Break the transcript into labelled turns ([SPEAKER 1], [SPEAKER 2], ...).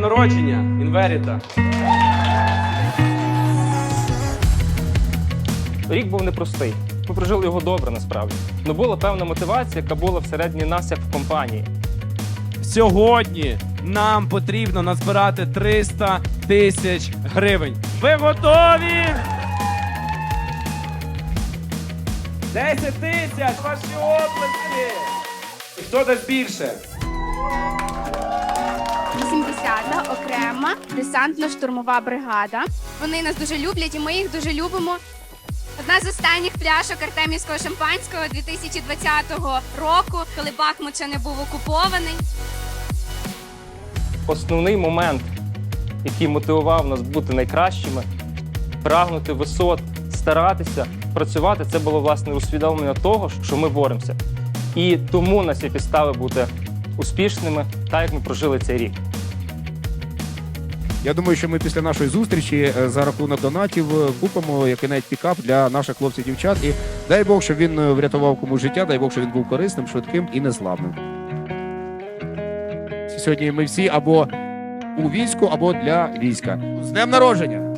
[SPEAKER 1] народження, Інверіта.
[SPEAKER 2] Рік був непростий. Ми прожили його добре насправді. Ну була певна мотивація, яка була всередині нас як в компанії.
[SPEAKER 1] Сьогодні нам потрібно назбирати 300 тисяч гривень. Ви готові? 10 тисяч! Ваші оплески! Хто дасть більше?
[SPEAKER 3] 80-та окрема десантно-штурмова бригада. Вони нас дуже люблять, і ми їх дуже любимо. Одна з останніх пляшок Артемівського шампанського 2020 року, коли Бахмут ще не був окупований.
[SPEAKER 2] Основний момент, який мотивував нас бути найкращими, прагнути висот, старатися, працювати, це було власне усвідомлення того, що ми боремося. І тому нас є підстави бути успішними, так як ми прожили цей рік.
[SPEAKER 4] Я думаю, що ми після нашої зустрічі е, за рахунок донатів е, купимо який-небудь пікап для наших хлопців дівчат. І дай Бог, щоб він е, врятував комусь життя, дай Бог, щоб він був корисним, швидким і незламним. Сьогодні ми всі або у війську, або для війська. З днем народження!